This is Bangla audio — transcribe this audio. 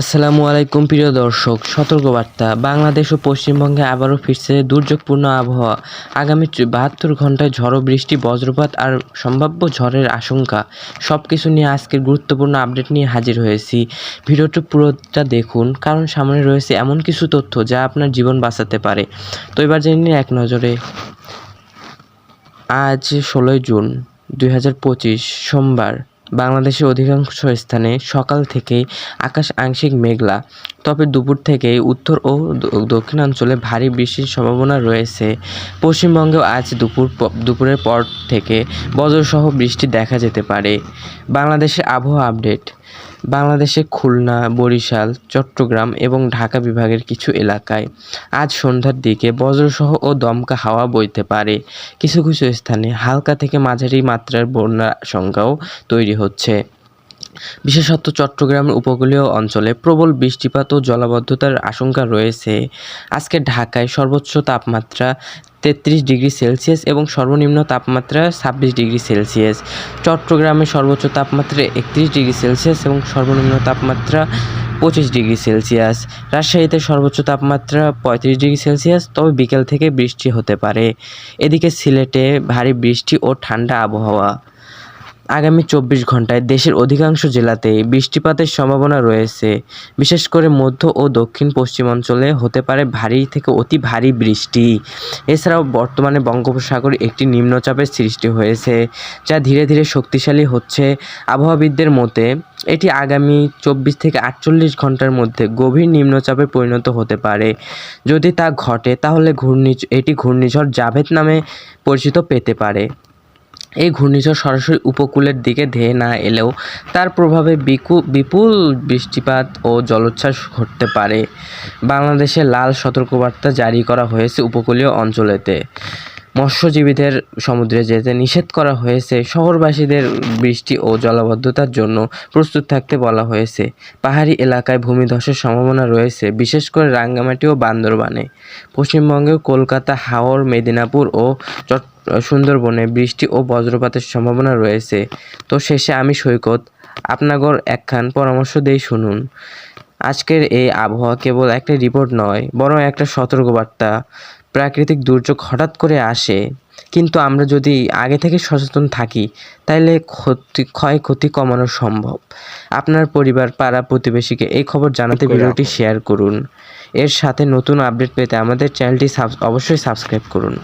আসসালামু আলাইকুম, প্রিয় দর্শক, সতর্কবার্তা। বাংলাদেশ ও পশ্চিমবঙ্গে আবারও ফিরছে দুর্যোগপূর্ণ আবহাওয়া। আগামী বাহাত্তর ঘন্টায় ঝড়ো বৃষ্টি, বজ্রপাত আর সম্ভাব্য ঝড়ের আশঙ্কা। সব কিছু নিয়ে আজকের গুরুত্বপূর্ণ আপডেট নিয়ে হাজির হয়েছি। ভিডিওটি পুরোটা দেখুন, কারণ সামনে রয়েছে এমন কিছু তথ্য যা আপনার জীবন বাঁচাতে পারে। তো এবার জেনে নিন এক নজরে। আজ ষোলোই জুন, দুই হাজার পঁচিশ, সোমবার। বাংলাদেশের অধিকাংশ স্থানে সকাল থেকে আকাশ আংশিক মেঘলা। তবে দুপুর থেকে উত্তর ও দক্ষিণাঞ্চলে ভারী বৃষ্টির সম্ভাবনা রয়েছে। পশ্চিমবঙ্গেও আজ দুপুর দুপুরের পর থেকে বজ্রসহ বৃষ্টি দেখা যেতে পারে। বাংলাদেশের আবহাওয়া আপডেট। বাংলাদেশে খুলনা, বরিশাল, চট্টগ্রাম এবং ঢাকা বিভাগের কিছু এলাকায় আজ সন্ধ্যার দিকে বজ্রসহ ও দমকা হাওয়া বইতে পারে। কিছু কিছু স্থানে হালকা থেকে মাঝারি মাত্রার বন্যার আশঙ্কাও তৈরি হচ্ছে। বিশেষত চট্টগ্রামের উপকূলীয় অঞ্চলে প্রবল বৃষ্টিপাত ও জলাবদ্ধতার আশঙ্কা রয়েছে। আজকে ঢাকায় সর্বোচ্চ তাপমাত্রা তেত্রিশ ডিগ্রি সেলসিয়াস এবং সর্বনিম্ন তাপমাত্রা ছাব্বিশ ডিগ্রি সেলসিয়াস। চট্টগ্রামে সর্বোচ্চ তাপমাত্রা একত্রিশ ডিগ্রি সেলসিয়াস এবং সর্বনিম্ন তাপমাত্রা পঁচিশ ডিগ্রি সেলসিয়াস। রাজশাহীতে সর্বোচ্চ তাপমাত্রা পঁয়ত্রিশ ডিগ্রি সেলসিয়াস, তবে বিকেল থেকে বৃষ্টি হতে পারে। এদিকে সিলেটে ভারী বৃষ্টি ও ঠান্ডা আবহাওয়া। আগামী চব্বিশ ঘন্টায় দেশের অধিকাংশ জেলাতেই বৃষ্টিপাতের সম্ভাবনা রয়েছে। বিশেষ করে মধ্য ও দক্ষিণ পশ্চিমাঞ্চলে হতে পারে ভারী থেকে অতি ভারী বৃষ্টি। এছাড়াও বর্তমানে বঙ্গোপসাগরে একটি নিম্নচাপের সৃষ্টি হয়েছে, যা ধীরে ধীরে শক্তিশালী হচ্ছে। আবহাওয়াবিদদের মতে, এটি আগামী চব্বিশ থেকে আটচল্লিশ ঘণ্টার মধ্যে গভীর নিম্নচাপে পরিণত হতে পারে। যদি তা ঘটে, তাহলে ঘূর্ণি এটি ঘূর্ণিঝড় জাভেদ নামে পরিচিত পেতে পারে। এই ঘূর্ণিঝড় সরাসরি উপকূলের দিকে ধেয়ে না এলেও তার প্রভাবে বিপুল বৃষ্টিপাত ও জলোচ্ছ্বাস ঘটতে পারে। বাংলাদেশে লাল সতর্কবার্তা জারি করা হয়েছে উপকূলীয় অঞ্চলেতে। মৎস্যজীবীদের সমুদ্রে যেতে নিষেধ করা হয়েছে। শহরবাসীদের বৃষ্টি ও জলাবদ্ধতার জন্য প্রস্তুত থাকতে বলা হয়েছে। পাহাড়ি এলাকায় ভূমিধসের সম্ভাবনা রয়েছে, বিশেষ করে রাঙ্গামাটি ও বান্দরবানে। পশ্চিমবঙ্গের কলকাতা, হাওর, মেদিনীপুর ও সুন্দরবনে বৃষ্টি ও বজ্রপাতের সম্ভাবনা রয়েছে। তো শেষে আমি সৈকত আপনাগর একখান পরামর্শ দেই শুনুন। আজকের এই আবহাওয়া কেবল একটা রিপোর্ট নয়, বরং একটা সতর্কবার্তা। প্রাকৃতিক দুর্যোগ হঠাৎ করে আসে কিন্তু আমরা যদি আগে থেকে সচেতন থাকি তাহলে ক্ষতি ক্ষয়ক্ষতি কমানো সম্ভব। আপনার পরিবার পাড়া প্রতিবেশীকে এই খবর জানাতে ভিডিওটি শেয়ার করুন। এর সাথে নতুন আপডেট পেতে আমাদের চ্যানেলটি অবশ্যই সাবস্ক্রাইব করুন।